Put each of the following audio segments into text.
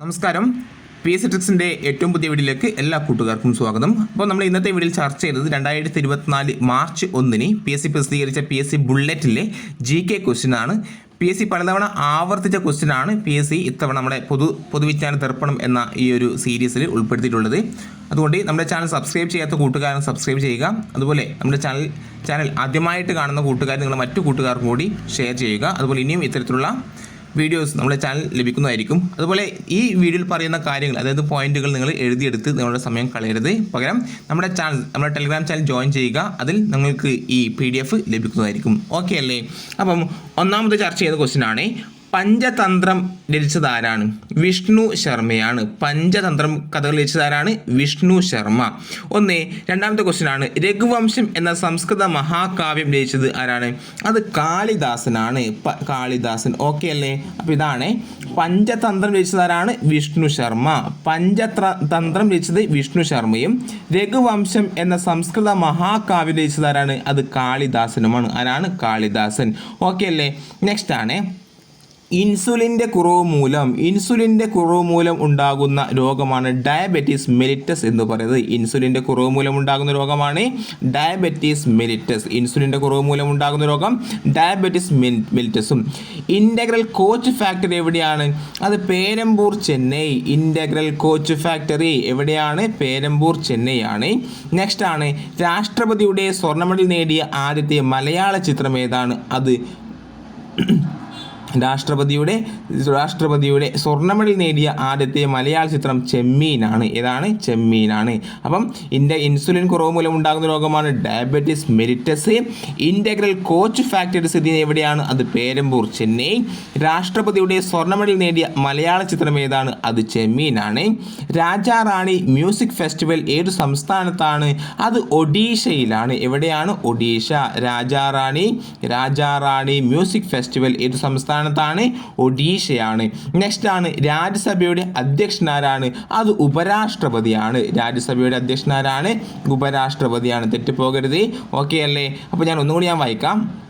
നമസ്കാരം. P S ട്രിക്സിന്റെ ഏറ്റവും പുതിയ വീഡിയോയിലേക്ക് എല്ലാ കൂട്ടുകാർക്കും സ്വാഗതം. അപ്പോൾ നമ്മൾ ഇന്നത്തെ വീഡിയോയിൽ ചർച്ച ചെയ്തത് രണ്ടായിരത്തി ഇരുപത്തിനാല് മാർച്ച് ഒന്നിന് പി എസ് സി പ്രസിദ്ധീകരിച്ച പി എസ് സി ബുള്ളറ്റിലെ ജി കെ ക്വസ്റ്റ്യൻ ആണ്. പി എസ് സി പലതവണ ആവർത്തിച്ച ക്വസ്റ്റ്യൻ ആണ് പി എസ് സി ഇത്തവണ നമ്മുടെ പൊതു പൊതുവിജ്ഞാന ദർപ്പണം എന്ന ഈ ഒരു സീരീസിൽ ഉൾപ്പെടുത്തിയിട്ടുള്ളത്. അതുകൊണ്ട് നമ്മുടെ ചാനൽ സബ്സ്ക്രൈബ് ചെയ്യാത്ത കൂട്ടുകാരൻ സബ്സ്ക്രൈബ് ചെയ്യുക. അതുപോലെ നമ്മുടെ ചാനൽ ചാനൽ ആദ്യമായിട്ട് കാണുന്ന കൂട്ടുകാർ നിങ്ങൾ മറ്റു കൂട്ടുകാർക്കും കൂടി ഷെയർ ചെയ്യുക. അതുപോലെ ഇനിയും ഇത്തരത്തിലുള്ള വീഡിയോസ് നമ്മുടെ ചാനൽ ലഭിക്കുന്നതായിരിക്കും. അതുപോലെ ഈ വീഡിയോയിൽ പറയുന്ന കാര്യങ്ങൾ അതായത് പോയിന്റുകൾ നിങ്ങൾ എഴുതിയെടുത്ത് നിങ്ങളുടെ സമയം കളയരുത്. പകരം നമ്മുടെ ചാനൽ നമ്മുടെ ടെലിഗ്രാം ചാനൽ ജോയിൻ ചെയ്യുക. അതിൽ നിങ്ങൾക്ക് ഈ പി ലഭിക്കുന്നതായിരിക്കും. ഓക്കെ അല്ലേ? അപ്പം ഒന്നാമത് ചർച്ച ചെയ്ത ക്വസ്റ്റ്യൻ ആണ് പഞ്ചതന്ത്രം രചിച്ചതാരാണ്? വിഷ്ണു ശർമ്മയാണ്. പഞ്ചതന്ത്രം കഥകൾ രചിച്ചത് ആരാണ് വിഷ്ണു ശർമ്മ. ഒന്ന് രണ്ടാമത്തെ ക്വസ്റ്റ്യൻ ആണ് രഘുവംശം എന്ന സംസ്കൃത മഹാകാവ്യം രചിച്ചത് ആരാണ്? അത് കാളിദാസനാണ്. കാളിദാസൻ. ഓക്കെ അല്ലേ? അപ്പോൾ ഇതാണ്. പഞ്ചതന്ത്രം രചിച്ചതാരാണ്? വിഷ്ണു ശർമ്മ. പഞ്ചത്ര തന്ത്രം രചിച്ചത് വിഷ്ണു ശർമ്മയും രഘുവംശം എന്ന സംസ്കൃത മഹാകാവ്യം രചിച്ചതാരാണ്? അത് കാളിദാസനുമാണ്. ആരാണ്? കാളിദാസൻ. ഓക്കെ അല്ലേ? നെക്സ്റ്റ് ആണ്. ഇൻസുലിന്റെ കുറവ് മൂലം ഇൻസുലിന്റെ കുറവ് മൂലം ഉണ്ടാകുന്ന രോഗമാണ് ഡയബറ്റീസ് മെലിറ്റസ് എന്ന് പറയുന്നത്. ഇൻസുലിന്റെ കുറവ് മൂലം ഉണ്ടാകുന്ന രോഗമാണ് ഡയബറ്റീസ് മെലിറ്റസ്. ഇൻസുലിന്റെ കുറവ് മൂലം ഉണ്ടാകുന്ന രോഗം ഡയബറ്റീസ് മെലിറ്റസും. ഇന്റഗ്രൽ കോച്ച് ഫാക്ടറി എവിടെയാണ്? അത് Perambur Chennai. Integral coach factory എവിടെയാണ്? പേരമ്പൂർ ചെന്നൈ ആണ് നെക്സ്റ്റ് ആണ് രാഷ്ട്രപതിയുടെ സ്വർണ മെഡൽ നേടിയ ആദ്യത്തെ മലയാള ചിത്രം ഏതാണ്? അത് രാഷ്ട്രപതിയുടെ രാഷ്ട്രപതിയുടെ സ്വർണ മെഡൽ നേടിയ ആദ്യത്തെ മലയാള ചിത്രം ചെമ്മീനാണ്. ഏതാണ്? ചെമ്മീനാണ്. അപ്പം ഇന്റെ ഇൻസുലിൻ കുറവ് മൂലം ഉണ്ടാകുന്ന രോഗമാണ് diabetes mellitus integral coach factory സ്ഥിതി എവിടെയാണ്? അത് പേരമ്പൂർ ചെന്നൈ. രാഷ്ട്രപതിയുടെ സ്വർണ മെഡൽ നേടിയ മലയാള ചിത്രം ഏതാണ്? അത് ചെമ്മീനാണ്. രാജാ റാണി മ്യൂസിക് ഫെസ്റ്റിവൽ ഏത് സംസ്ഥാനത്താണ്? അത് ഒഡീഷയിലാണ്. എവിടെയാണ്? ഒഡീഷ. രാജാ റാണി രാജാ റാണി മ്യൂസിക് ഫെസ്റ്റിവൽ ഏത് സംസ്ഥാനത്താണ് ഒഡീഷയാണ്. നെക്സ്റ്റ് ആണ് രാജ്യസഭയുടെ അധ്യക്ഷനാരാണ്. അത് ഉപരാഷ്ട്രപതിയാണ്. രാജ്യസഭയുടെ അധ്യക്ഷനാരാണ് ഉപരാഷ്ട്രപതിയാണ്. തെറ്റിപ്പോകരുത്. ഓക്കെ അല്ലേ? അപ്പോൾ ഞാൻ ഒന്നുകൂടി ഞാൻ വായിക്കാം.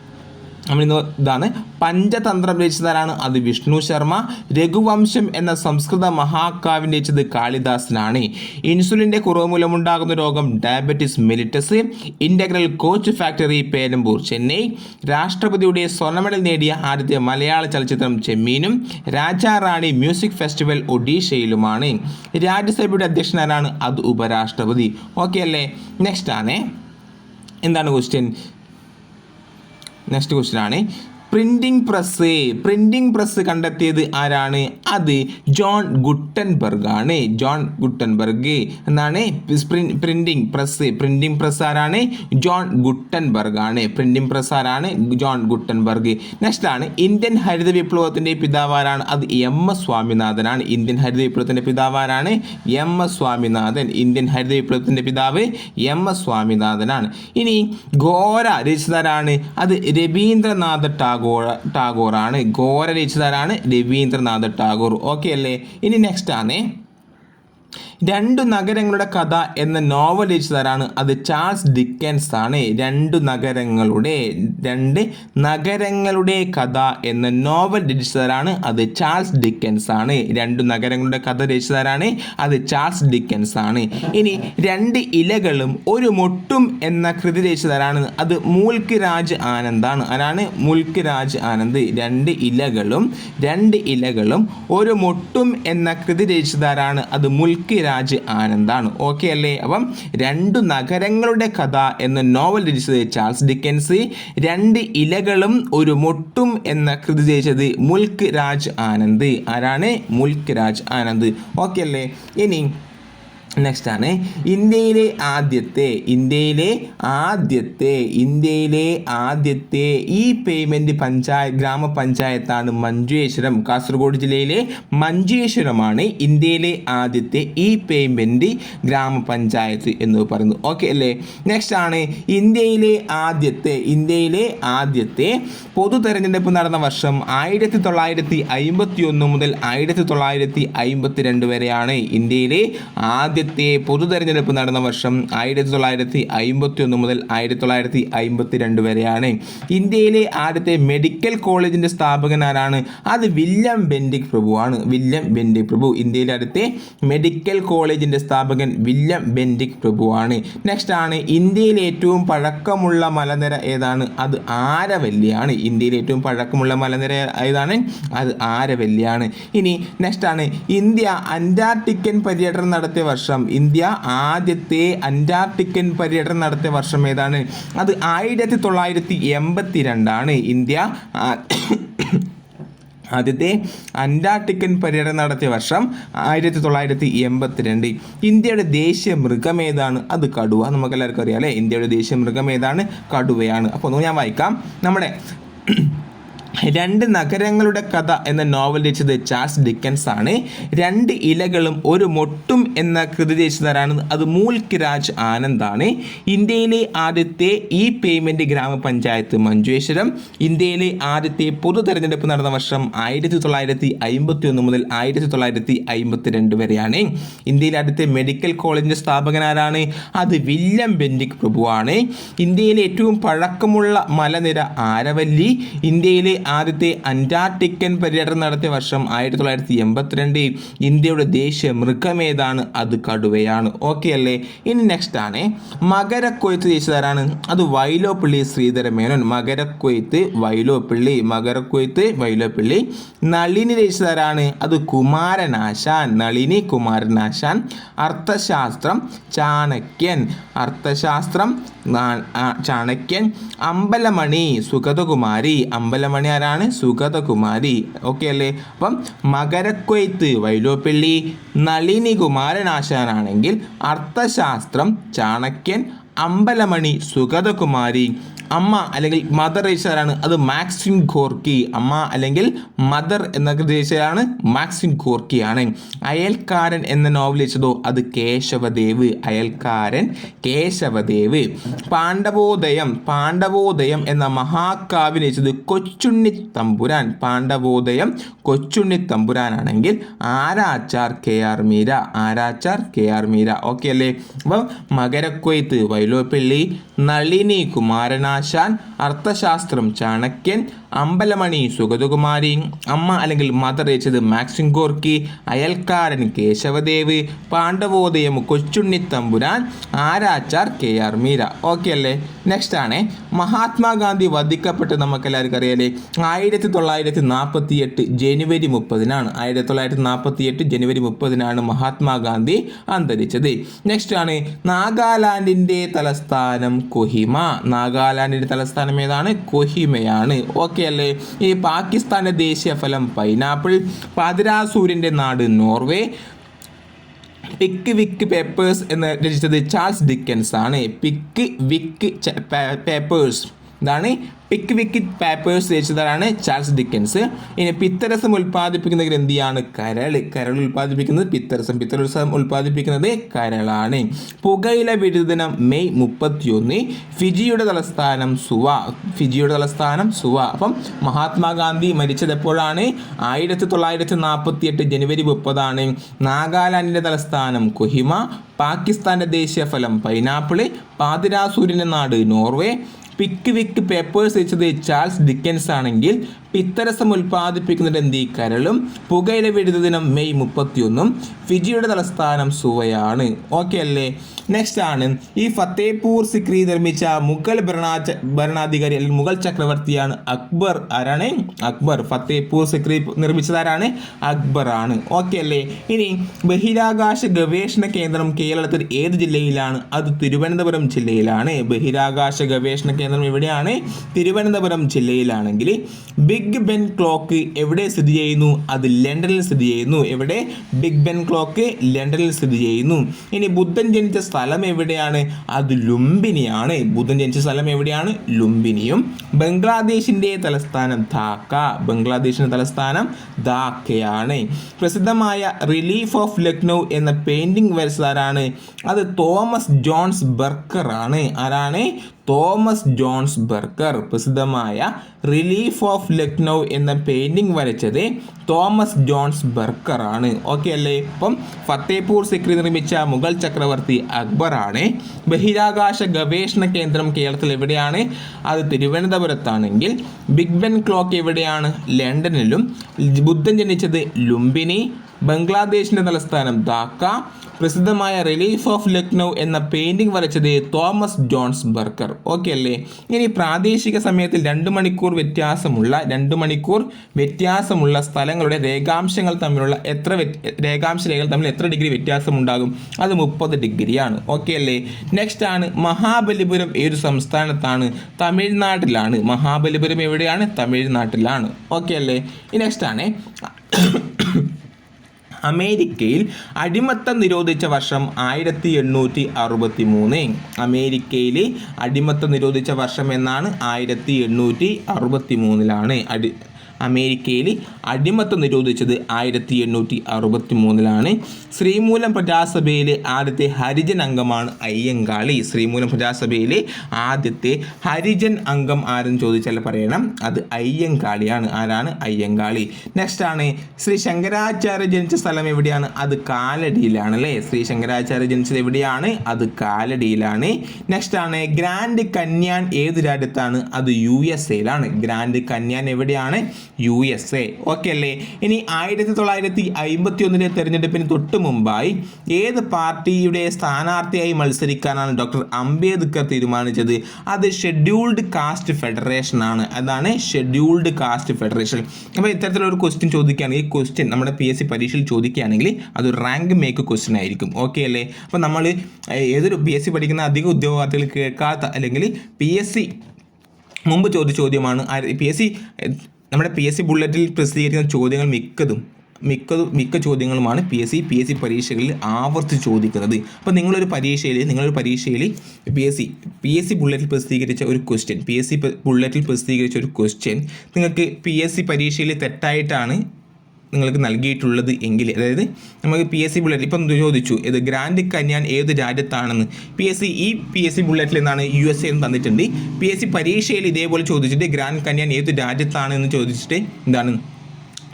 നമ്മളിന്ന് ഇതാണ് പഞ്ചതന്ത്രം രചിച്ചതാരാണ്? അത് വിഷ്ണു ശർമ്മ. രഘുവംശം എന്ന സംസ്കൃത മഹാകാവ്യം രചിച്ചത് കാളിദാസനാണ്. ഇൻസുലിന്റെ കുറവ് മൂലമുണ്ടാകുന്ന രോഗം diabetes mellitus integral coach factory Perambur Chennai. രാഷ്ട്രപതിയുടെ സ്വർണമെഡൽ നേടിയ ആദ്യത്തെ മലയാള ചലച്ചിത്രം ചെമ്മീനും രാജാറാണി മ്യൂസിക് ഫെസ്റ്റിവൽ ഒഡീഷയിലുമാണ്. രാജ്യസഭയുടെ അധ്യക്ഷനാരാണ് അത് ഉപരാഷ്ട്രപതി. ഓക്കെ അല്ലേ? നെക്സ്റ്റ് ആണ്. എന്താണ് ക്വസ്റ്റ്യൻ നെക്സ്റ്റ് ക്വസ്റ്റ്യൻ ആണ് പ്രിന്റിംഗ് പ്രസ് പ്രിന്റിംഗ് പ്രസ് കണ്ടെത്തിയത് ആരാണ്? അത് ജോൺ ഗുട്ടൻബർഗ് ആണ് ജോൺ ഗുട്ടൻബർഗ് എന്നാണ് പ്രിന്റിംഗ് പ്രസ് പ്രിന്റിംഗ് പ്രസ് ആരാണ്? ജോൺ ഗുട്ടൻബർഗ് ആണ് പ്രിന്റിംഗ് പ്രസ് ആരാണ്? John Gutenberg. നെക്സ്റ്റ് ആണ് ഇന്ത്യൻ ഹരിത വിപ്ലവത്തിന്റെ പിതാവ് ആരാണ്? അത് എം എസ് സ്വാമിനാഥനാണ്. ഇന്ത്യൻ ഹരിത വിപ്ലവത്തിന്റെ പിതാവ് ആരാണ്? M S Swaminathan. ഇന്ത്യൻ ഹരിത വിപ്ലവത്തിന്റെ പിതാവ് എം എസ് സ്വാമിനാഥനാണ്. ഇനി ഘോര രചിതാരാണ്. അത് രവീന്ദ്രനാഥ ടാഗോർ ടാഗോറാണ്. ഗോര രചിതാരാണ് രവീന്ദ്രനാഥ് ടാഗോർ. ഓക്കെ അല്ലേ? ഇനി നെക്സ്റ്റ് ആണ്. രണ്ടു നഗരങ്ങളുടെ കഥ എന്ന നോവൽ രചിതാരാണ് അത് ചാൾസ് ഡിക്കൻസ് ആണ്. രണ്ടു നഗരങ്ങളുടെ രണ്ട് നഗരങ്ങളുടെ കഥ എന്ന നോവൽ രചിച്ചതാരാണ്? അത് ചാൾസ് ഡിക്കൻസ് ആണ്. രണ്ടു നഗരങ്ങളുടെ കഥ രചിച്ചതാരാണ്? അത് ചാൾസ് ഡിക്കൻസ് ആണ്. ഇനി രണ്ട് ഇലകളും ഒരു മൊട്ടും എന്ന കൃതി രചിച്ചതാരാണ്? അത് മൂൽക്ക് രാജ് ആനന്ദാണ് ആരാണ്? മുൽക്ക് രാജ് ആനന്ദ്. രണ്ട് ഇലകളും രണ്ട് ഇലകളും ഒരു മൊട്ടും എന്ന കൃതി രചിച്ചതാരാണ്? അത് മുൽക്ക് രാജ് ആനന്ദാണ്. ഓക്കെ അല്ലേ? അപ്പം രണ്ടു നഗരങ്ങളുടെ കഥ എന്ന നോവൽ രചിച്ചത് ചാൾസ് ഡിക്കൻസ് രണ്ട് ഇലകളും ഒരു മൊട്ടും എന്ന കൃതി രചിച്ചത് മുൽക്ക് രാജ് ആനന്ദ്. ആരാണ്? മുൽക്ക് രാജ് ആനന്ദ്. ഓക്കെ അല്ലേ? ഇനി നെക്സ്റ്റ് ആണ്. ഇന്ത്യയിലെ ആദ്യത്തെ ഇന്ത്യയിലെ ആദ്യത്തെ ഇന്ത്യയിലെ ആദ്യത്തെ ഇ പേയ്മെന്റ് പഞ്ചായത്ത് ഗ്രാമപഞ്ചായത്താണ് മഞ്ചേശ്വരം. കാസർഗോഡ് ജില്ലയിലെ മഞ്ചേശ്വരമാണ് ഇന്ത്യയിലെ ആദ്യത്തെ ഇ പേയ്മെന്റ് ഗ്രാമപഞ്ചായത്ത് എന്ന് പറയുന്നു ഓക്കെ അല്ലേ? നെക്സ്റ്റ് ആണ്. ഇന്ത്യയിലെ ആദ്യത്തെ ഇന്ത്യയിലെ ആദ്യത്തെ പൊതു തെരഞ്ഞെടുപ്പ് നടന്ന വർഷം ആയിരത്തി തൊള്ളായിരത്തി അയിമ്പത്തി ഒന്ന് മുതൽ ആയിരത്തി തൊള്ളായിരത്തി അയിമ്പത്തി രണ്ട് വരെയാണ് ഇന്ത്യയിലെ ആദ്യത്തെ ആദ്യത്തെ പൊതു തെരഞ്ഞെടുപ്പ് നടന്ന വർഷം ആയിരത്തി തൊള്ളായിരത്തി അമ്പത്തി ഒന്ന് മുതൽ ആയിരത്തി തൊള്ളായിരത്തി അമ്പത്തി രണ്ട് വരെയാണ്. ഇന്ത്യയിലെ ആദ്യത്തെ മെഡിക്കൽ കോളേജിന്റെ സ്ഥാപകൻ ആരാണ്? അത് വില്യം ബെൻഡിക് പ്രഭുവാണ് വില്യം ബെൻഡിക് പ്രഭു. ഇന്ത്യയിലെ ആദ്യത്തെ മെഡിക്കൽ കോളേജിന്റെ സ്ഥാപകൻ വില്യം ബെൻഡിക് പ്രഭുവാണ് നെക്സ്റ്റ് ആണ് ഇന്ത്യയിലെ ഏറ്റവും പഴക്കമുള്ള മലനിര ഏതാണ്? അത് ആരവല്ലിയാണ്. ഇന്ത്യയിലെ ഏറ്റവും പഴക്കമുള്ള മലനിര ഏതാണ്? അത് ആരവല്ലിയാണ്. ഇനി നെക്സ്റ്റ് ആണ് ഇന്ത്യ അന്റാർട്ടിക്കൻ പര്യടനം നടത്തിയ വർഷം ഇന്ത്യ ആദ്യത്തെ അന്റാർട്ടിക്കൻ പര്യടനം നടത്തിയ വർഷം ഏതാണ്? അത് ആയിരത്തി തൊള്ളായിരത്തി എൺപത്തി രണ്ടാണ് ഇന്ത്യ ആദ്യത്തെ അന്റാർട്ടിക്കൻ പര്യടനം നടത്തിയ വർഷം ആയിരത്തി തൊള്ളായിരത്തി എൺപത്തിരണ്ട് ഇന്ത്യയുടെ ദേശീയ മൃഗം ഏതാണ്? അത് കടുവ. നമുക്കെല്ലാവർക്കും അറിയാം അല്ലേ? ഇന്ത്യയുടെ ദേശീയ മൃഗം ഏതാണ്? കടുവയാണ്. അപ്പോൾ ഒന്ന് ഞാൻ വായിക്കാം. നമ്മുടെ രണ്ട് നഗരങ്ങളുടെ കഥ എന്ന നോവൽ രചിച്ചത് ചാൾസ് ഡിക്കൻസ് ആണ്. രണ്ട് ഇലകളും ഒരു മൊട്ടും എന്ന കൃതി രചിച്ചതാരാണ് അത് മൂൽക്ക് രാജ് ആനന്ദാണ് ഇന്ത്യയിലെ ആദ്യത്തെ ഇ പേയ്മെന്റ് ഗ്രാമപഞ്ചായത്ത് മഞ്ചേശ്വരം ഇന്ത്യയിലെ ആദ്യത്തെ പൊതു തെരഞ്ഞെടുപ്പ് നടന്ന വർഷം ആയിരത്തി തൊള്ളായിരത്തി അമ്പത്തി ഒന്ന് മുതൽ ആയിരത്തി തൊള്ളായിരത്തി അമ്പത്തി രണ്ട് വരെയാണ്. ഇന്ത്യയിലെ ആദ്യത്തെ മെഡിക്കൽ കോളേജിന്റെ സ്ഥാപകനാരാണ് അത് വില്യം ബെൻഡിക് പ്രഭുവാണ്. ഇന്ത്യയിലെ ഏറ്റവും പഴക്കമുള്ള മലനിര ആരവല്ലി. ഇന്ത്യയിലെ ആദ്യത്തെ അന്റാർട്ടിക്കൻ പര്യടനം നടത്തിയ വർഷം ആയിരത്തി തൊള്ളായിരത്തി എൺപത്തിരണ്ടിൽ ഇന്ത്യയുടെ ദേശീയ മൃഗമേതാണ് അത് കടുവയാണ്. ഓക്കെ അല്ലേ? ഇനി നെക്സ്റ്റ് ആണ്. മകരക്കൊയ്ത്ത് ജയിച്ചതാരാണ് അത് വൈലോപ്പിള്ളി ശ്രീധരമേനോൻ മകരക്കൊയ്ത്ത് വൈലോപ്പിള്ളി മകരക്കൊയ്ത്ത് വൈലോപ്പിള്ളി. നളിനി ദേശീയതാരാണ്? അത് കുമാരനാശാൻ. നളിനി കുമാരനാശാൻ. അർത്ഥശാസ്ത്രം ചാണക്യൻ. അർത്ഥശാസ്ത്രം ചാണക്യൻ അമ്പലമണി സുഗതകുമാരി. അമ്പലമണി ആരാണ്? സുഗതകുമാരി. ഓക്കെ അല്ലേ? അപ്പം മകരക്കൊയ്ത്ത് വൈലോപ്പിള്ളി നളിനി കുമാരനാശാനാണെങ്കിൽ അർത്ഥശാസ്ത്രം ചാണക്യൻ അമ്പലമണി സുഗതകുമാരി. അമ്മ അല്ലെങ്കിൽ മദർ രചിച്ചതാണ് അത് മാക്സിം ഖോർക്കി. അമ്മ അല്ലെങ്കിൽ മദർ എന്ന രചിച്ചതാണ് മാക്സിം ഖോർക്കിയാണ്. അയൽക്കാരൻ എന്ന നോവൽ രചിച്ചതോ അത് കേശവദേവ്. അയൽക്കാരൻ കേശവദേവ്. പാണ്ഡവോദയം. പാണ്ഡവോദയം എന്ന മഹാകാവ്യം രചിച്ചത് Kochunni Thampuran. Pandavodayam Kochunni തമ്പുരാനാണെങ്കിൽ Aarachar K R Meera. Aarachar K R Meera. Okay അല്ലേ? അപ്പം മകരക്കൊയ്ത്ത് വൈലോപ്പിള്ളി നളിനി കുമാരനാശാൻ അർത്ഥശാസ്ത്രം ചാണക്യൻ അമ്പലമണി സുഗതകുമാരി. അമ്മ അല്ലെങ്കിൽ മദർ രചിച്ചത് മാക്സിം ഗോർക്കി. അയൽക്കാരൻ Kesavadev. Pandavodayam Kochunni Thampuran. Aarachar K R Meera. Okay അല്ലേ? നെക്സ്റ്റ് ആണ്. മഹാത്മാഗാന്ധി വധിക്കപ്പെട്ട് നമുക്ക് എല്ലാവർക്കും അറിയാലേ. ആയിരത്തി തൊള്ളായിരത്തി നാൽപ്പത്തി എട്ട് ജനുവരി മുപ്പതിനാണ്. ആയിരത്തി തൊള്ളായിരത്തി നാൽപ്പത്തി എട്ട് ജനുവരി മുപ്പതിനാണ് മഹാത്മാഗാന്ധി അന്തരിച്ചത്. നെക്സ്റ്റ് ആണ് നാഗാലാൻഡിന്റെ തലസ്ഥാനം കൊഹിമ. നാഗാലാൻഡിന്റെ തലസ്ഥാനം ഏതാണ് കൊഹിമയാണ്. ഓക്കെ അല്ലേ? ഈ പാകിസ്ഥാന്റെ ദേശീയ ഫലം പൈനാപ്പിൾ. പാതിരാസൂര്യന്റെ നാട് നോർവേ. പിക്ക് വിക്ക് പേപ്പേഴ്സ് എന്ന് രചിച്ചത് ചാൾസ് ഡിക്കൻസ് ആണ് പിക്ക് വിക്ക് പേപ്പേഴ്സ്. ഇതാണ് പിക്ക് വിക്കി പേപ്പേഴ്സ് രചിച്ചതാണ് ചാൾസ് ഡിക്കൻസ്. ഇനി പിത്തരസം ഉൽപ്പാദിപ്പിക്കുന്ന ഗ്രന്ഥിയാണ് കരൾ. കരൾ ഉൽപ്പാദിപ്പിക്കുന്നത് പിത്തരസം. പിത്തരസം ഉൽപ്പാദിപ്പിക്കുന്നത് കരളാണ്. പുകയില വിരുദ്ധനം മെയ് മുപ്പത്തിയൊന്ന്. ഫിജിയുടെ തലസ്ഥാനം സുവ. ഫിജിയുടെ തലസ്ഥാനം സുവ. അപ്പം മഹാത്മാഗാന്ധി മരിച്ചത് എപ്പോഴാണ്? ആയിരത്തി തൊള്ളായിരത്തി നാൽപ്പത്തി എട്ട് ജനുവരി മുപ്പതാണ്. നാഗാലാൻഡിന്റെ തലസ്ഥാനം കൊഹിമ. പാകിസ്ഥാന്റെ ദേശീയ ഫലം പൈനാപ്പിൾ. പാതിരാസൂര്യന്റെ നാട് നോർവേ. പിക്ക് വിക്ക് പേപ്പേഴ്സ് വെച്ചത് ചാൾസ് ഡിക്കൻസ് ആണെങ്കിൽ പിത്തരസം ഉൽപ്പാദിപ്പിക്കുന്നതിന്റെ കരളും? പുകയില വിടുന്ന ദിനം മെയ് മുപ്പത്തിയൊന്നും. ഫിജിയുടെ തലസ്ഥാനം സുവയാണ്. ഓക്കെ അല്ലേ? നെക്സ്റ്റ് ആണ്. ഈ ഫത്തേപൂർ സിക്രി നിർമ്മിച്ച മുഗൾ ഭരണാച ഭരണാധികാരി അല്ലെങ്കിൽ മുഗൾ ചക്രവർത്തിയാണ് അക്ബർ. ആരാണ്? അക്ബർ. ഫത്തേപൂർ സിക്രി നിർമ്മിച്ചതാരാണ് അക്ബർ ആണ്. ഓക്കെ അല്ലേ? ഇനി ബഹിരാകാശ ഗവേഷണ കേന്ദ്രം കേരളത്തിൽ ഏത് ജില്ലയിലാണ്? അത് തിരുവനന്തപുരം ജില്ലയിലാണ്. ബഹിരാകാശ ഗവേഷണ കേന്ദ്രം എവിടെയാണ്? തിരുവനന്തപുരം ജില്ലയിലാണെങ്കിൽ ബിഗ് ബെൻ ക്ലോക്ക് എവിടെ സ്ഥിതി ചെയ്യുന്നു? അത് ലണ്ടനിൽ സ്ഥിതി ചെയ്യുന്നു. എവിടെ? ബിഗ് ബെൻ ക്ലോക്ക് ലണ്ടനിൽ സ്ഥിതി ചെയ്യുന്നു. ഇനി ബുദ്ധൻ ജനിച്ച സ്ഥലം എവിടെയാണ്? അത് ലുംബിനിയാണ്. ബുദ്ധൻ ജനിച്ച സ്ഥലം എവിടെയാണ്? ലുംബിനിയും. ബംഗ്ലാദേശിന്റെ തലസ്ഥാനം ധാക്ക. ബംഗ്ലാദേശിന്റെ തലസ്ഥാനം ധാക്കയാണ്. പ്രസിദ്ധമായ റിലീഫ് ഓഫ് ലക്നൗ എന്ന പെയിന്റിംഗ് വരച്ചതാരാണ്? അത് തോമസ് ജോൺസ് ബർക്കർ ആണ് ആരാണ്? തോമസ് ജോൺസ് ബർഗർ പ്രസിദ്ധമായ റിലീഫ് ഓഫ് ലക്നൗ എന്ന പെയിന്റിംഗ് വരച്ചത് തോമസ് ജോൺസ് ബർക്കർ ആണ്. ഓക്കെ അല്ലേ? ഇപ്പം ഫത്തേപൂർ സിക്രി നിർമ്മിച്ച മുഗൾ ചക്രവർത്തി അക്ബറാണ് ബഹിരാകാശ ഗവേഷണ കേന്ദ്രം കേരളത്തിൽ എവിടെയാണ്? അത് തിരുവനന്തപുരത്താണെങ്കിൽ ബിഗ് ബെൻ ക്ലോക്ക് എവിടെയാണ്? ലണ്ടനിലും. ബുദ്ധൻ ജനിച്ചത് ലുംബിനി ബംഗ്ലാദേശിന്റെ തലസ്ഥാനം ധാക്ക. പ്രസിദ്ധമായ റിലീഫ് ഓഫ് ലക്നൗ എന്ന പെയിന്റിംഗ് വരച്ചത് തോമസ് ജോൺസ് ബർക്കർ. ഓക്കെ അല്ലേ? ഇനി പ്രാദേശിക സമയത്തിൽ രണ്ട് മണിക്കൂർ വ്യത്യാസമുള്ള രണ്ട് മണിക്കൂർ വ്യത്യാസമുള്ള സ്ഥലങ്ങളുടെ രേഖാംശങ്ങൾ തമ്മിലുള്ള എത്ര രേഖാംശ രേഖകൾ തമ്മിൽ എത്ര ഡിഗ്രി വ്യത്യാസമുണ്ടാകും? അത് മുപ്പത് ഡിഗ്രിയാണ്. ഓക്കെ അല്ലേ? നെക്സ്റ്റ് ആണ് മഹാബലിപുരം ഏത് സംസ്ഥാനത്താണ്. തമിഴ്നാട്ടിലാണ്. മഹാബലിപുരം എവിടെയാണ്? തമിഴ്നാട്ടിലാണ്. ഓക്കെ അല്ലേ? നെക്സ്റ്റ് ആണ്. അമേരിക്കയിൽ അടിമത്തം നിരോധിച്ച വർഷം ആയിരത്തി എണ്ണൂറ്റി അറുപത്തി മൂന്ന് അമേരിക്കയിലെ അടിമത്തം നിരോധിച്ച വർഷം എന്നാണ് ആയിരത്തി എണ്ണൂറ്റി അറുപത്തി മൂന്നിലാണ് അടി അമേരിക്കയിൽ അടിമത്തം നിരോധിച്ചത് ആയിരത്തി എണ്ണൂറ്റി അറുപത്തി മൂന്നിലാണ് ശ്രീമൂലം പ്രജാസഭയിലെ ആദ്യത്തെ ഹരിജൻ അംഗമാണ് അയ്യങ്കാളി. ശ്രീമൂലം പ്രജാസഭയിലെ ആദ്യത്തെ ഹരിജൻ അംഗം ആരെന്ന് ചോദിച്ചാൽ പറയണം. അത് അയ്യങ്കാളിയാണ്. ആരാണ്? അയ്യങ്കാളി. നെക്സ്റ്റ് ആണ്. ശ്രീ ശങ്കരാചാര്യ ജനിച്ച സ്ഥലം എവിടെയാണ്? അത് കാലടിയിലാണ് അല്ലേ ശ്രീ ശങ്കരാചാര്യ ജനിച്ചത് എവിടെയാണ്? അത് കാലടിയിലാണ്. നെക്സ്റ്റ് ആണ്. ഗ്രാൻഡ് കന്യാൻ ഏത് രാജ്യത്താണ്? അത് യു എസ് എയിലാണ്. ഗ്രാൻഡ് കന്യാൻ എവിടെയാണ്? U S A. ഓക്കെ അല്ലേ? ഇനി ആയിരത്തി തൊള്ളായിരത്തി അമ്പത്തി ഒന്നിലെ തെരഞ്ഞെടുപ്പിന് തൊട്ട് മുമ്പായി ഏത് പാർട്ടിയുടെ സ്ഥാനാർത്ഥിയായി മത്സരിക്കാനാണ് ഡോക്ടർ അംബേദ്കർ തീരുമാനിച്ചത്? അത് ഷെഡ്യൂൾഡ് കാസ്റ്റ് ഫെഡറേഷൻ ആണ്. അതാണ് ഷെഡ്യൂൾഡ് കാസ്റ്റ് ഫെഡറേഷൻ അപ്പോൾ ഇത്തരത്തിലൊരു ക്വസ്റ്റ്യൻ ചോദിക്കുകയാണെങ്കിൽ ക്വസ്റ്റ്യൻ നമ്മുടെ പി എസ് സി പരീക്ഷയിൽ ചോദിക്കുകയാണെങ്കിൽ അത് റാങ്ക് മേക്ക് ക്വസ്റ്റ്യൻ ആയിരിക്കും. ഓക്കെ അല്ലേ? അപ്പോൾ നമ്മൾ ഏതൊരു പി എസ് സി പഠിക്കുന്ന അധിക ഉദ്യോഗാർത്ഥികൾ കേൾക്കാത്ത അല്ലെങ്കിൽ പി എസ് സി മുമ്പ് ചോദിച്ച ചോദ്യമാണ് പി എസ് സി നമ്മുടെ പി എസ് സി ബുള്ളറ്റിൽ പ്രസിദ്ധീകരിക്കുന്ന ചോദ്യങ്ങൾ മിക്കതും മിക്കതും മിക്ക ചോദ്യങ്ങളുമാണ് P S C P S C പരീക്ഷകളിൽ ആവർത്തിച്ച് ചോദിക്കുന്നത്. അപ്പോൾ നിങ്ങളൊരു പരീക്ഷയിൽ നിങ്ങളൊരു പരീക്ഷയിൽ P S C P S C ബുള്ളറ്റിൽ പ്രസിദ്ധീകരിച്ച ഒരു ക്വസ്റ്റ്യൻ പി എസ് സി ബുള്ളറ്റിൽ പ്രസിദ്ധീകരിച്ച ഒരു ക്വസ്റ്റ്യൻ നിങ്ങൾക്ക് പി എസ് സി പരീക്ഷയിൽ തെറ്റായിട്ടാണ് നിങ്ങൾക്ക് നൽകിയിട്ടുള്ളത് എങ്കിൽ അതായത് നമുക്ക് പി എസ് സി ബുള്ളറ്റ് ഇപ്പം ചോദിച്ചു ഇത് ഗ്രാൻഡ് കന്യാൻ ഏത് രാജ്യത്താണെന്ന്. പി എസ് സി ഈ പി എസ് സി ബുള്ളറ്റിൽ നിന്നാണ് യു എസ് എ എന്ന് തന്നിട്ടുണ്ട്. പി എസ് സി പരീക്ഷയിൽ ഇതേപോലെ ചോദിച്ചിട്ട് ഗ്രാൻഡ് കന്യാൻ ഏത് രാജ്യത്താണ് എന്ന് ചോദിച്ചിട്ട് എന്താണ്?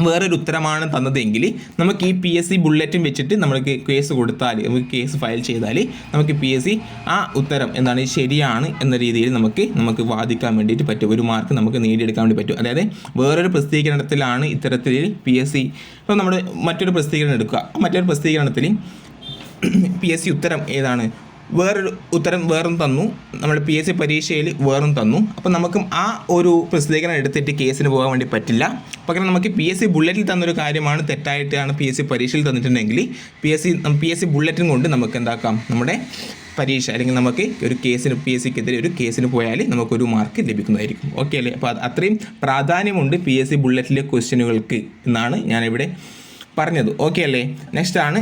വേറൊരു ഉത്തരമാണ് തന്നതെങ്കിൽ നമുക്ക് ഈ പി എസ് സി ബുള്ളറ്റും വെച്ചിട്ട് നമുക്ക് കേസ് കൊടുത്താൽ നമുക്ക് കേസ് ഫയൽ ചെയ്താൽ നമുക്ക് പി എസ് സി ആ ഉത്തരം എന്താണ് ശരിയാണ് എന്ന രീതിയിൽ നമുക്ക് നമുക്ക് വാദിക്കാൻ വേണ്ടിയിട്ട് പറ്റും. ഒരു മാർക്ക് നമുക്ക് നേടിയെടുക്കാൻ വേണ്ടി പറ്റും. അതായത് വേറൊരു പ്രസിദ്ധീകരണത്തിലാണ് ഇത്തരത്തിൽ പി എസ് സി ഇപ്പോൾ നമ്മൾ മറ്റൊരു പ്രസിദ്ധീകരണം എടുക്കുക. മറ്റൊരു പ്രസിദ്ധീകരണത്തിൽ പി എസ് സി ഉത്തരം ഏതാണ്? വേറൊരു ഉത്തരം വേറും തന്നു. നമ്മുടെ പി എസ് സി പരീക്ഷയിൽ വേറും തന്നു. അപ്പോൾ നമുക്ക് ആ ഒരു പ്രസിദ്ധീകരണം എടുത്തിട്ട് കേസിന് പോകാൻ വേണ്ടി പറ്റില്ല. പകരം നമുക്ക് പി എസ് സി ബുള്ളറ്റിൽ തന്നൊരു കാര്യമാണ് തെറ്റായിട്ടാണ് പി എസ് സി പരീക്ഷയിൽ തന്നിട്ടുണ്ടെങ്കിൽ P S C P S C ബുള്ളറ്റും കൊണ്ട് നമുക്ക് എന്താക്കാം? നമ്മുടെ പരീക്ഷ അല്ലെങ്കിൽ നമുക്ക് ഒരു കേസിന് പി എസ് സിക്കെതിരെ ഒരു കേസിന് പോയാൽ നമുക്കൊരു മാർക്ക് ലഭിക്കുന്നതായിരിക്കും. ഓക്കെ അല്ലേ? അപ്പോൾ അത്രയും പ്രാധാന്യമുണ്ട് പി എസ് സി ബുള്ളറ്റിലെ ക്വസ്റ്റ്യനുകൾക്ക് എന്നാണ് ഞാനിവിടെ പറഞ്ഞത്. ഓക്കെ അല്ലേ? നെക്സ്റ്റ് ആണ്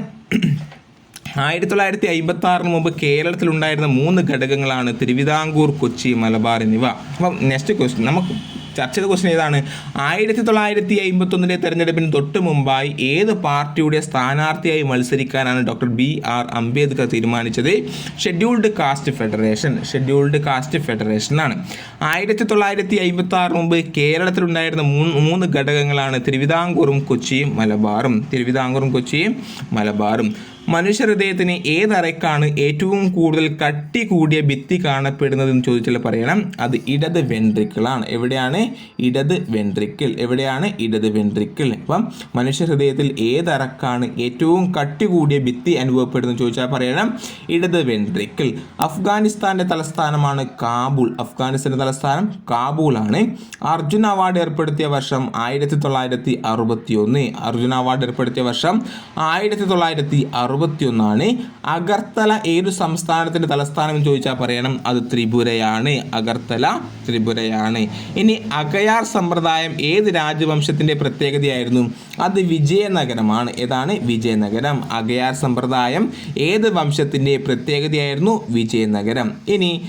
ആയിരത്തി തൊള്ളായിരത്തി അമ്പത്തി ആറിന് മുമ്പ് കേരളത്തിലുണ്ടായിരുന്ന മൂന്ന് ഘടകങ്ങളാണ് തിരുവിതാംകൂർ കൊച്ചി മലബാർ എന്നിവ. അപ്പം നെക്സ്റ്റ് ക്വസ്റ്റ്യൻ നമുക്ക് ചർച്ച ചെയ്ത ക്വസ്റ്റ്യൻ ഏതാണ്? ആയിരത്തി തൊള്ളായിരത്തി അമ്പത്തി ഒന്നിലെ തെരഞ്ഞെടുപ്പിന് തൊട്ട് മുമ്പായി ഏത് പാർട്ടിയുടെ സ്ഥാനാർത്ഥിയായി മത്സരിക്കാനാണ് ഡോക്ടർ ബി ആർ അംബേദ്കർ തീരുമാനിച്ചത്? Scheduled Caste Federation Scheduled Caste ഫെഡറേഷനാണ് ആയിരത്തി തൊള്ളായിരത്തി അമ്പത്തി ആറിന് മുമ്പ് കേരളത്തിലുണ്ടായിരുന്ന മൂന്ന് മൂന്ന് ഘടകങ്ങളാണ് തിരുവിതാംകൂറും കൊച്ചിയും മലബാറും. തിരുവിതാംകൂറും കൊച്ചിയും മലബാറും. മനുഷ്യഹൃദയത്തിന് ഏതറയ്ക്കാണ് ഏറ്റവും കൂടുതൽ കട്ടി കൂടിയ ഭിത്തി കാണപ്പെടുന്നതെന്ന് ചോദിച്ചാൽ പറയണം. അത് ഇടത് വെൻട്രിക്കിളാണ് എവിടെയാണ്? ഇടത് വെൻട്രിക്കിൾ എവിടെയാണ്? ഇടത് വെൻട്രിക്കിൾ അപ്പം മനുഷ്യഹൃദയത്തിൽ ഏതറക്കാണ് ഏറ്റവും കട്ടി കൂടിയ ഭിത്തി അനുഭവപ്പെടുന്നത് ചോദിച്ചാൽ പറയണം. ഇടത് വെൻട്രിക്കിൾ അഫ്ഗാനിസ്ഥാന്റെ തലസ്ഥാനമാണ് കാബൂൾ. അഫ്ഗാനിസ്ഥാന്റെ തലസ്ഥാനം കാബൂളാണ്. അർജുന അവാർഡ് ഏർപ്പെടുത്തിയ വർഷം ആയിരത്തി തൊള്ളായിരത്തി അറുപത്തി ഒന്ന് അർജുന അവാർഡ് ഏർപ്പെടുത്തിയ വർഷം ആയിരത്തി തൊള്ളായിരത്തി അറുപത്തി ഒന്നാണ് അഗർത്തല ഏതു സംസ്ഥാനത്തിന്റെ തലസ്ഥാനം എന്ന് ചോദിച്ചാൽ പറയണം അത് ത്രിപുരയാണ്. അഗർത്തല ത്രിപുരയാണ്. ഇനി അഗയാർ സമ്പ്രദായം ഏത് രാജവംശത്തിന്റെ പ്രത്യേകതയായിരുന്നു? അത് വിജയനഗരമാണ്. ഏതാണ്? വിജയനഗരം. അഗയാർ സമ്പ്രദായം ഏത് വംശത്തിന്റെ പ്രത്യേകതയായിരുന്നു? വിജയനഗരം. ഇനി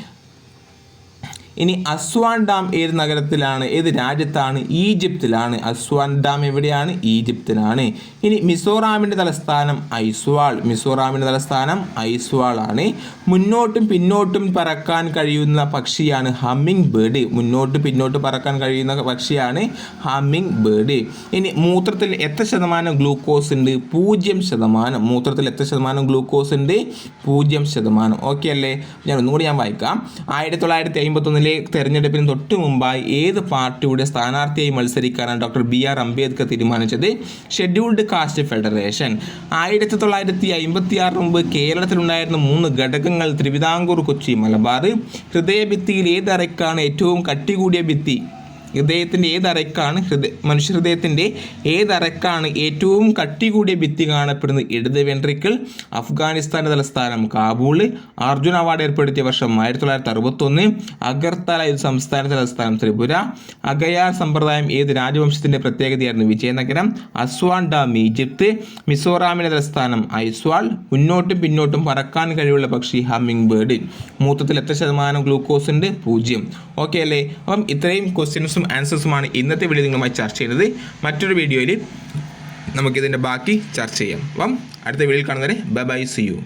ഇനി അസ്വാൻ ഡാം ഏത് നഗരത്തിലാണ് ഏത് രാജ്യത്താണ്? ഈജിപ്തിലാണ്. അസ്വാൻ ഡാം എവിടെയാണ്? ഈജിപ്തിലാണ്. ഇനി മിസോറാമിന്റെ തലസ്ഥാനം ഐസ്വാൾ. മിസോറാമിന്റെ തലസ്ഥാനം ഐസ്വാൾ ആണ് മുന്നോട്ടും പിന്നോട്ടും പറക്കാൻ കഴിയുന്ന പക്ഷിയാണ് ഹമ്മിങ് ബേർഡ് മുന്നോട്ടും പിന്നോട്ടും പറക്കാൻ കഴിയുന്ന പക്ഷിയാണ് ഹമ്മിങ് ബേർഡ് ഇനി മൂത്രത്തിൽ എത്ര ശതമാനം ഗ്ലൂക്കോസ് ഉണ്ട്? പൂജ്യം ശതമാനം. മൂത്രത്തിൽ എത്ര ശതമാനം ഗ്ലൂക്കോസ് ഉണ്ട്? പൂജ്യം ശതമാനം. ഓക്കെ അല്ലേ? ഞാൻ ഒന്നുകൂടി ഞാൻ വായിക്കാം. ആയിരത്തി തൊള്ളായിരത്തി അമ്പത്തൊന്നിലെ തെരഞ്ഞെടുപ്പിന് തൊട്ടു മുമ്പായി ഏത് പാർട്ടിയുടെ സ്ഥാനാർത്ഥിയായി മത്സരിക്കാനാണ് ഡോക്ടർ ബി ആർ അംബേദ്കർ തീരുമാനിച്ചത്? Scheduled Caste Federation. ആയിരത്തി തൊള്ളായിരത്തി അമ്പത്തി ആറ് മുമ്പ് കേരളത്തിലുണ്ടായിരുന്ന മൂന്ന് ഘടകങ്ങൾ തിരുവിതാംകൂർ കൊച്ചി മലബാർ. ഹൃദയഭിത്തിയിൽ ഏതറയ്ക്കാണ് ഏറ്റവും കട്ടി കൂടിയ ഭിത്തി? ഹൃദയത്തിന്റെ ഏതറയ്ക്കാണ് ഹൃദയ മനുഷ്യഹൃദയത്തിന്റെ ഏതറയ്ക്കാണ് ഏറ്റവും കട്ടി കൂടിയ ഭിത്തി കാണപ്പെടുന്നത്? ഇടത് വെൻട്രിക്കിൾ അഫ്ഗാനിസ്ഥാന്റെ തലസ്ഥാനം കാബൂൾ അർജുൻ അവാർഡ് ഏർപ്പെടുത്തിയ വർഷം ആയിരത്തി തൊള്ളായിരത്തി അറുപത്തൊന്ന് അഗർത്തല ഇത് സംസ്ഥാന തലസ്ഥാനം ത്രിപുര അഗയാർ സമ്പ്രദായം ഏത് രാജവംശത്തിന്റെ പ്രത്യേകതയായിരുന്നു? വിജയനഗരം അസ്വാൻ ഡാം ഈജിപ്ത് മിസോറാമിന്റെ തലസ്ഥാനം ഐസ്വാൾ മുന്നോട്ടും പിന്നോട്ടും പറക്കാൻ കഴിവുള്ള പക്ഷി ഹമ്മിങ് ബേർഡ് മൂത്രത്തിൽ എത്ര ശതമാനം ഗ്ലൂക്കോസ് ഉണ്ട് പൂജ്യം. ഓക്കെ അല്ലേ? അപ്പം ഇത്രയും ക്വസ്റ്റ്യൻസും ആൻസേഴ്സുമാണ് ഇന്നത്തെ വീഡിയോ നിങ്ങളുമായി ചർച്ച ചെയ്യുന്നത്. മറ്റൊരു വീഡിയോയിൽ നമുക്കിതിന്റെ ബാക്കി ചർച്ച ചെയ്യാം. അപ്പം അടുത്ത വീഡിയോയിൽ കാണുന്നവരെ ബൈ ബൈ സി യു